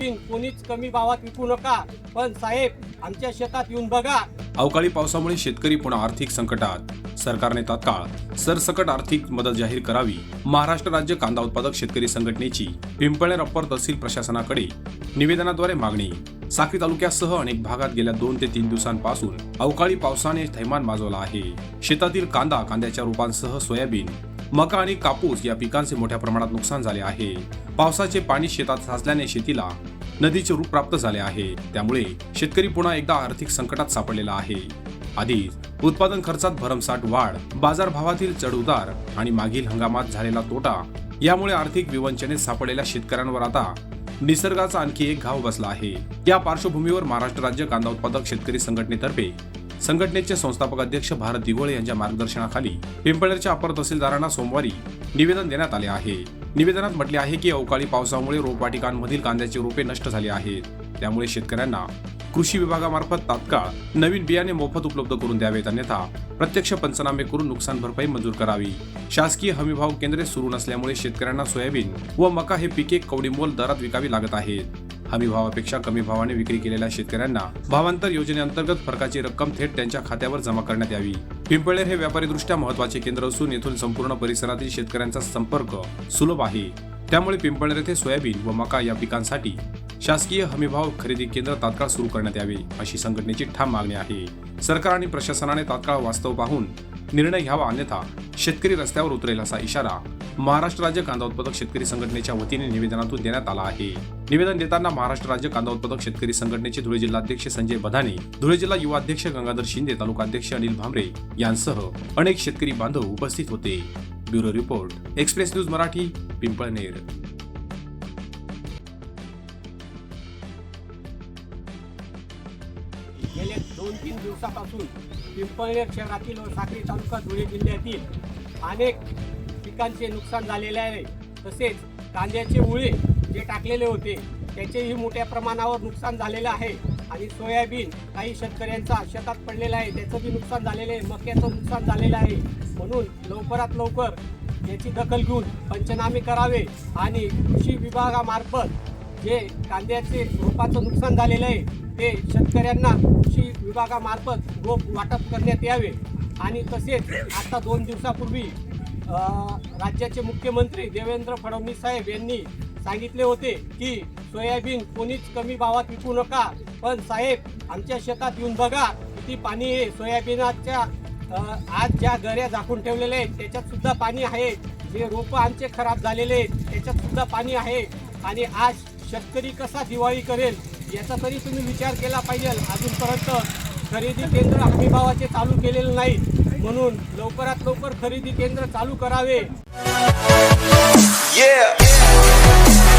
Soybean कोणीच कमी भावात विकू नका. पण साहेब आमच्या शेतात येऊन बघा. अवकाळी पावसामुळे शेतकरी पुन्हा आर्थिक संकटात. सरकारने तात्काळ सरसकट आर्थिक मदत जाहीर करावी. महाराष्ट्र राज्य कांदा उत्पादक शेतकरी संघटनेची पिंपळनेर अप्पर तहसील प्रशासनाकडे निवेदनाद्वारे मागणी. साखरी तालुक्यासह अनेक भागात गेल्या दोन ते तीन दिवसांपासून अवकाळी पावसाने थैमान माजवला आहे. शेतातील कांदा कांद्याच्या रोपांसह सोयाबीन मका आणि कापूस या पिकांचे मोठ्या प्रमाणात नुकसान झाले आहे. पावसाचे पाणी शेतात साचल्याने शेतीला नदीचे रूप प्राप्त झाले आहे. त्यामुळे शेतकरी पुन्हा एकदा आर्थिक संकटात सापडलेला आहे. आधीच उत्पादन खर्चात भरमसाठ वाढ बाजारभावातील चढउतार आणि मागील हंगामात झालेला तोटा यामुळे आर्थिक विवंचनेत सापडलेल्या शेतकऱ्यांवर आता निसर्गाचा आणखी एक घाव बसला आहे. या पार्श्वभूमीवर महाराष्ट्र राज्य कांदा उत्पादक शेतकरी संघटनेतर्फे संघटनेचे संस्थापक अध्यक्ष भारत दिघोळे यांच्या मार्गदर्शनाखाली पिंपळेरच्या अपर तहसीलदारांना सोमवारी निवेदन देण्यात आले आहे. निवेदनात म्हटले आहे की अवकाळी पावसामुळे रोपवाटिकांमधील कांद्याची रोपे नष्ट झाली आहेत. त्यामुळे शेतकऱ्यांना कृषी विभागामार्फत तात्काळ नवीन बियाणे मोफत उपलब्ध करून द्यावेत अन्यथा प्रत्यक्ष पंचनामे करून नुकसान भरपाई मंजूर करावी. शासकीय हमीभाव केंद्रे सुरू नसल्यामुळे शेतकऱ्यांना सोयाबीन व मका हे पिके कवडीमोल दरात विकावी लागत आहेत. हमी भावापेक्षा कमी भावाने विक्री केलेल्या शेतकऱ्यांना भावांतर योजनेअंतर्गत फरकाची रक्कम थेट त्यांच्या खात्यावर जमा करण्यात यावी. पिंपळेर हे व्यापारीदृष्ट्या महत्त्वाचे केंद्र असून येथून संपूर्ण परिसरातील शेतकऱ्यांचा संपर्क सुलभ आहे. त्यामुळे पिंपळनेर येथे सोयाबीन व मका या पिकांसाठी शासकीय हमीभाव खरेदी केंद्र तात्काळ सुरू करण्यात यावे अशी संघटनेची ठाम मागणी आहे. सरकार आणि प्रशासनाने तात्काळ वास्तव पाहून निर्णय घ्यावा अन्यथा शेतकरी रस्त्यावर उतरेल असा इशारा महाराष्ट्र राज्य कांदा उत्पादक शेतकरी संघटनेच्या वतीने निवेदनातून देण्यात आला आहे. निवेदन देताना महाराष्ट्र राज्य कांदा उत्पादक शेतकरी संघटनेचे धुळे जिल्हाध्यक्ष संजय बधाने धुळे जिल्हा युवा अध्यक्ष गंगाधर शिंदे तालुकाध्यक्ष अनिल भांबरे यांसह अनेक शेतकरी बांधव उपस्थित होते. Bureau report express news Marathi Pimpalner. दोन तीन दिवसापासून पिंपळनेर शहरातील व साखरी तालुका धुळे जिल्ह्यातील अनेक पिकांचे नुकसान झालेले आहे. तसेच कांद्याचे उळे जे टाकलेले होते त्याचेही मोठ्या प्रमाणावर नुकसान झालेलं आहे. आणि सोयाबीन काही शेतकऱ्यांचा शेतात पडलेला आहे त्याचं बी नुकसान झालेलं आहे मक्याचं नुकसान झालेलं आहे. म्हणून लवकरात लवकर याची दखल घेऊन पंचनामे करावे आणि कृषी विभागामार्फत जे कांद्याचे रोपाचं नुकसान झालेलं आहे ते शेतकऱ्यांना कृषी विभागामार्फत रोप वाटप करण्यात यावे. आणि तसेच आता दोन दिवसापूर्वी राज्याचे मुख्यमंत्री देवेंद्र फडणवीस साहेब यांनी सांगितले होते की सोयाबीन कोणीच कमी भावात विकू नका पण साहेब आमच्या शेतात येऊन बघा किती पाणी आहे. सोयाबीनाच्या आज ज्या गऱ्या झाकून ठेवलेल्या आहेत त्याच्यात सुद्धा पाणी आहे. जे रोपं आमचे खराब झालेले आहेत त्याच्यात सुद्धा पाणी आहे. आणि आज शेतकरी कसा दिवाळी करेल याचा तरी तुम्ही विचार केला पाहिजे. अजूनपर्यंत खरेदी केंद्र हमीभावाचे चालू केलेले नाही म्हणून लवकरात लवकर खरेदी केंद्र चालू करावे Yeah.